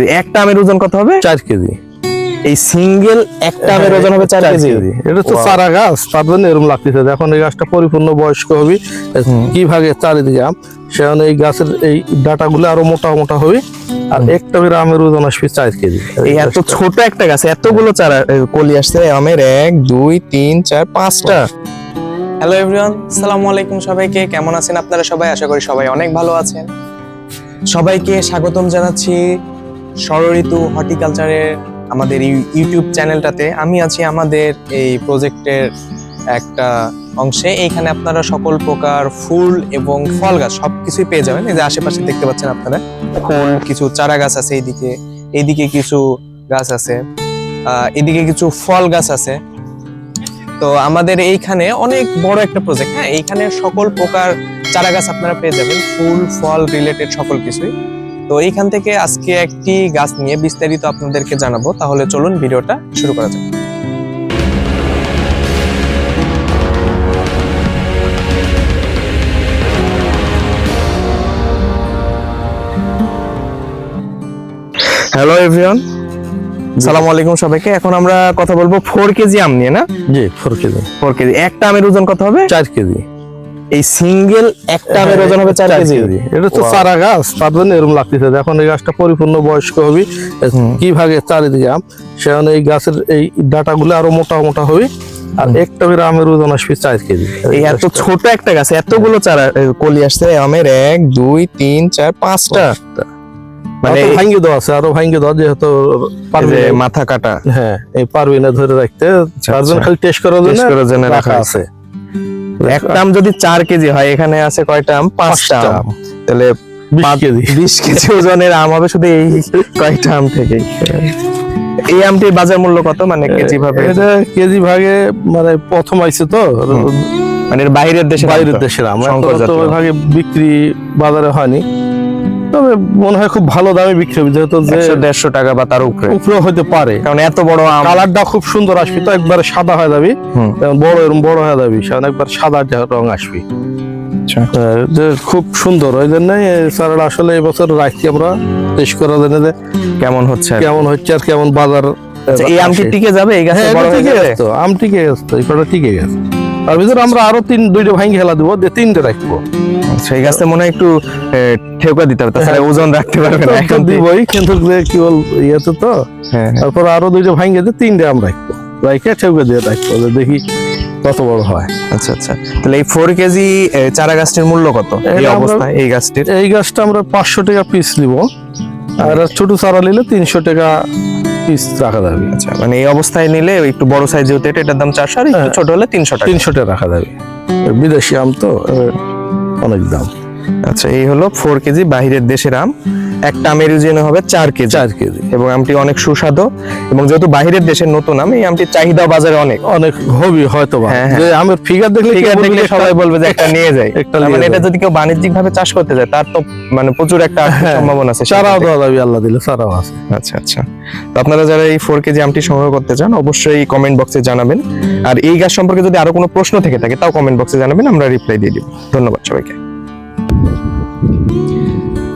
KG. একটা আমের ওজন কত হবে? চার কেজি। এই সিঙ্গেল একটা আমের ওজন হবে চার কেজি? এটা তো চারা গাছ তার জন্য এরকম লাগতেছে। এখন এই গাছটা পরিপূর্ণ বয়স্ক হবে। কি ভাগে চারিদিকে আম? সেখানে এই গাছের এই ডাটাগুলো আরও মোটা মোটা হবে। আর একটা করে আমের ওজন আসবে চার কেজি। এই এত ছোট একটা গাছে এতগুলো চারা কলি আসছে। আমের এক দুই তিন চার পাঁচটা। হ্যালো এভরিওয়ান আসসালামু আলাইকুম সবাইকে। কেমন আছেন আপনারা সবাই? আশা করি সবাই অনেক ভালো আছেন। সবাইকে স্বাগতম জানাচ্ছি ষড়ঋতু হর্টিকালচারের আমাদের ইউ- ইউটিউব চ্যানেলটাতে আমি আছি আমাদের এই প্রজেক্টের একটা অংশে। এইখানে আপনারা সকল প্রকার ফুল এবং ফল গাছ সবকিছুই পেয়ে যাবেন। এই যে আশেপাশে দেখতে পাচ্ছেন আপনারা। ফুল কিছু চারা গাছ আছে এইদিকে। এইদিকে কিছু গাছ আছে। এদিকে কিছু ফল গাছ আছে। তো আমাদের এইখানে অনেক বড় একটা প্রজেক্ট হ্যাঁ? এইখানে সকল প্রকার চারা গাছ আপনারা পেয়ে যাবেন। ফুল, ফল রিলেটেড সকল কিছুই। তো এইখান থেকে আজকে একটি গাছ নিয়ে বিস্তারিত আপনাদেরকে জানাব। তাহলে চলুন ভিডিওটা শুরু করা যাক। হ্যালো এভরিওয়ান সালাম আলাইকুম সবাইকে। এখন আমরা কথা বলব ফোর কেজি আম নিয়ে না? জি ফোর কেজি। Four KG. একটা আমের ওজন কত হবে? চার কেজি। এই সিঙ্গেল একটা আমের ওজন হবে চার কেজি? এটা তো চারা গাছ তার জন্য এরকম লাগতেছে। এখন এই গাছটা পরিপূর্ণ বয়স্ক হবে। কি ভাগে চারিদিকে আম? সেখানে এই গাছের এই ডাটাগুলো আরও মোটা মোটা হবে। আর একটা করে আমের ওজন আসবে চার কেজি। এই এত ছোট একটা গাছে এতগুলো চারা এ, কলি আসছে আমের। এক দুই তিন চার পাঁচটা। মানে ভাঙ্গে দেওয়া আছে আরও ভাঙ্গে দেওয়া যেহেতু পারবে মাথা কাটা। হ্যাঁ এই পারবে না ধরে রাখতে। তার জন্য আচ্ছা। খালি টেস্ট করার জন্য রাখা আছে। একটা আম যদি চার কেজি হয় এখানে আছে কয়টা আম? পাঁচটা আম। তাহলে বিশ কেজি। ওজনের আম হবে শুধু এই কয়টা আম থেকে? এই আমটির বাজার মূল্য কত? মানে কেজি ভাবে? এটা কেজি ভাগে মানে প্রথম আইছে তো। মানে বাইরের দেশে বাইরের দেশের আম। তো। ওইভাবে বিক্রি বাজারে হয়নি। তবে মনে হয় খুব ভালো দামে বিক্রি হবে যেহেতু যে দেড়শো টাকা বা তার উপরে। উপরে হতে পারে। কারণ এত বড় আম কালারটা খুব সুন্দর আসবে তো একবারে সাদা হয়ে যাবে। বড় এরকম বড় হয়ে যাবে একবার সাদা রং আসবে। আচ্ছা। খুব সুন্দর ওই জন্য স্যাররা আসলে এবছর রাখছি আমরা টেস্ট করার জন্য যে কেমন হচ্ছে কেমন হচ্ছে আর কেমন বাজার আচ্ছা, এই আমটি আসে। টিকে যাবে এই গাছে হ্যাঁ বড় হয়ে গেছে আম টিকে গেছে এই টিকে গেছে। তার ভিতরে আমরা আরও তিন দুইটা ভাঙি খেলা দিব দিয়ে তিনটে রাখব। এই গাছটা মনে হয় একটু ঠেকা দিতে হবে তাছাড়া ওজন রাখতে পারবে না। এখন দিবই কিন্তু কি বল ইয়েতে তো হ্যাঁ হ্যাঁ। তারপর আরও দুইটা ভাঙি দিয়ে তিনটে আম রাখব। রাখে ঠেউকে দিয়ে রাখব দেখি কত বড় হয়। আচ্ছা আচ্ছা। তাহলে এই ফোর কেজি চারা গাছটির মূল্য কত? এই আমরা- অবস্থায় এই গাছটির? এই গাছটা আমরা পাঁচশো টাকা পিস দিব আর ছোট চারা নিলে তিনশো টাকা পিস রাখা যাবে। আচ্ছা মানে এই অবস্থায় নিলে একটু বড় সাইজ হতে এটার দাম চারশো আর একটু হ্যাঁ। ছোট হলে তিনশো টাকা। তিনশো টাকা রাখা যাবে। বিদেশি আম তো অনেক দাম। আচ্ছা এই হলো ফোর কেজি বাহিরের দেশের আম। একটা আমের ওজন হবে চার কেজি। চার কেজি। এবং আমটি অনেক সুস্বাদু এবং যেহেতু বাহিরের দেশের নতুন আম এই আমটির চাহিদা বাজারে অনেক। অনেক হবি হয়তো হ্যাঁ, হ্যাঁ। যে আমের ফিগার দেখলে ফিগার দেখলে সবাই বলবে যে একটা নিয়ে যায় একটা মানে এটা যদি কেউ বাণিজ্যিক ভাবে চাষ করতে যায় তার তো মানে প্রচুর একটা হ্যাঁ, সম্ভাবনা আছে চারাও। দেওয়া যাবে আল্লাহ দিলে চারাও আছে। আচ্ছা আচ্ছা। তো আপনারা যারা এই ফোর কেজি আমটি সংগ্রহ করতে চান অবশ্যই কমেন্ট বক্সে জানাবেন। আর এই গাছ সম্পর্কে যদি আরও কোনো প্রশ্ন থেকে থাকে তাও কমেন্ট বক্সে জানাবেন আমরা রিপ্লাই দিয়ে দিব। ধন্যবাদ সবাইকে।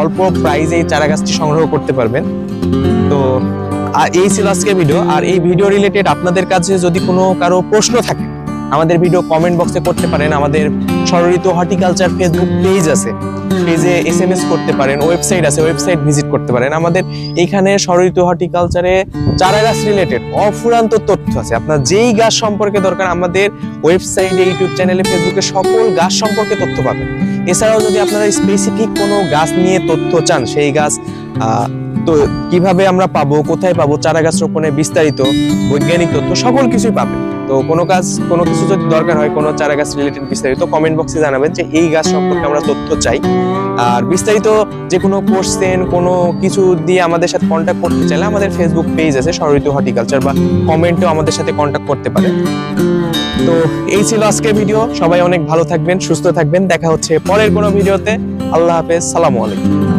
অল্প প্রাইজে এই চারা গাছটি সংগ্রহ করতে পারবেন। তো আর এই ছিল আজকের ভিডিও আর এই ভিডিও রিলেটেড আপনাদের কাছে যদি কোনো কারও প্রশ্ন থাকে আমাদের ভিডিও কমেন্ট বক্সে করতে পারেন। আমাদের সররিত হর্টিকালচার ফেসবুক পেজ আছে। পেজে এস এম এস করতে পারেন ওয়েবসাইট আছে ওয়েবসাইট ভিজিট করতে পারেন। আমাদের এখানে সররিত হর্টিকালচারে চারা গাছ রিলেটেড অফুরান্ত তথ্য আছে। আপনার যেই গাছ সম্পর্কে দরকার, আমাদের ওয়েবসাইটে ইউটিউব চ্যানেলে ফেসবুকে সকল গাছ সম্পর্কে তথ্য পাবেন। এছাড়াও যদি আপনারা স্পেসিফিক কোনো গাছ নিয়ে তথ্য চান, সেই গাছ তো কীভাবে আমরা পাবো, কোথায় পাবো চারা গাছ রোপণে বিস্তারিত বৈজ্ঞানিক তথ্য, সকল কিছুই পাবেন। তো কোনো কাজ, কোনো কিছু যদি দরকার হয়, কোনো চারা গাছ রিলেটেড বিস্তারিত কমেন্ট বক্সে জানাবেন যে এই গাছ সম্পর্কে আমরা তথ্য চাই। আর বিস্তারিত যে কোনো কোশ্চেন কোনো কিছু দিয়ে আমাদের সাথে কন্ট্যাক্ট করতে চাইলে আমাদের ফেসবুক পেজ আছে সরিতু হর্টিকালচার বা কমেন্টেও আমাদের সাথে কন্ট্যাক্ট করতে পারে তো এই ছিল আজকের ভিডিও সবাই অনেক ভালো থাকবেন, সুস্থ থাকবেন। দেখা হচ্ছে পরের কোনো ভিডিওতে আল্লাহ হাফেজ। সালামু আলাইকুম।